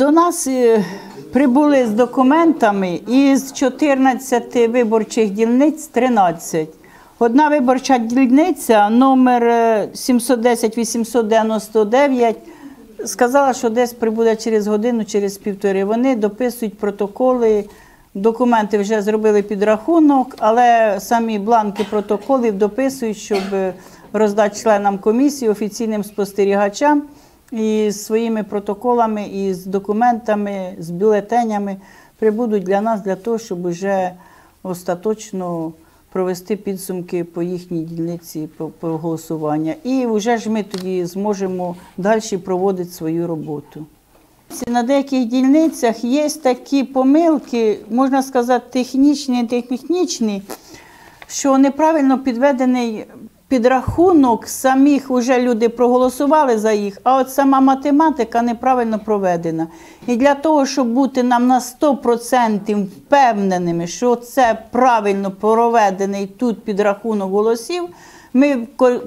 До нас е, прибули з документами із 14 виборчих дільниць 13. Одна виборча дільниця номер е, 710-899 сказала, що десь прибуде через годину, через півтори. Вони дописують протоколи, документи вже зробили підрахунок, але самі бланки протоколів дописують, щоб е, роздати членам комісії, офіційним спостерігачам і з своїми протоколами, і з документами, з бюлетенями прибудуть для нас для того, щоб вже остаточно провести підсумки по їхній дільниці по, по голосування. І вже ж ми тоді зможемо далі проводити свою роботу. На деяких дільницях є такі помилки, можна сказати, технічні, технічні, що неправильно підведений підрахунок, самих вже люди проголосували за їх, а от сама математика неправильно проведена. І для того, щоб бути нам на 100% впевненими, що це правильно проведений тут підрахунок голосів, ми в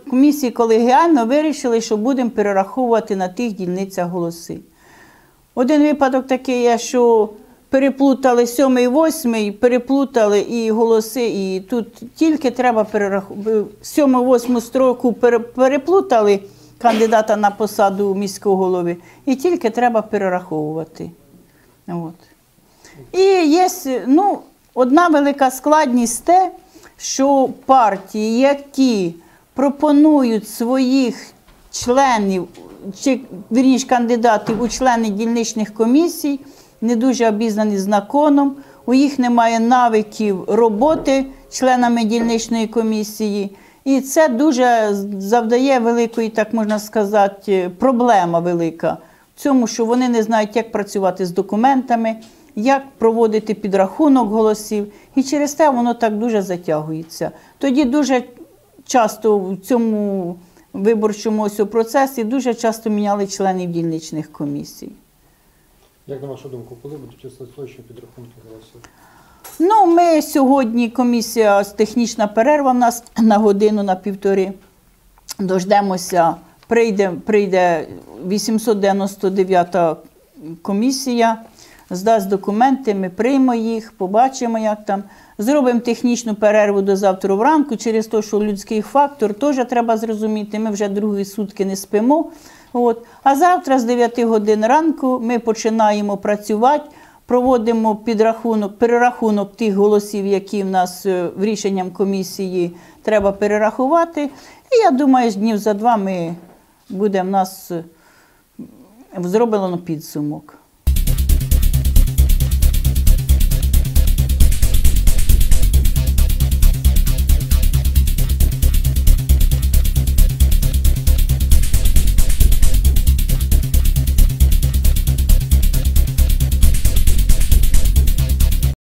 комісії колегіально вирішили, що будемо перераховувати на тих дільницях голоси. Один випадок такий є, що переплутали сьомий, восьмий, переплутали і голоси, і тут тільки треба перерахувати. Сьому, восьму строку переплутали кандидата на посаду міського голови, і тільки треба перераховувати. От. І є ну, одна велика складність те, що партії, які пропонують своїх членів, чи вірніше кандидатів у члени дільничних комісій, не дуже обізнані з законом, у їх немає навиків роботи членами дільничної комісії. І це дуже завдає великої, так можна сказати, проблема велика в цьому, що вони не знають, як працювати з документами, як проводити підрахунок голосів. І через те воно так дуже затягується. Тоді дуже часто в цьому виборчому ось процесі дуже часто міняли членів дільничних комісій. Як на вашу думку, коли будуть остаточні підрахунки голосів? Ну, ми сьогодні комісія з технічна перерва в нас на годину, на півтори. Дождемося, прийде, прийде 899 комісія, здасть документи, ми приймемо їх, побачимо, як там. Зробимо технічну перерву до завтра вранку, через те, що людський фактор теж треба зрозуміти. Ми вже другі сутки не спимо. От. А завтра з 9 годин ранку ми починаємо працювати, проводимо підрахунок, перерахунок тих голосів, які в нас е, в рішенням комісії треба перерахувати. І я думаю, днів за два ми буде в нас е, зроблено підсумок.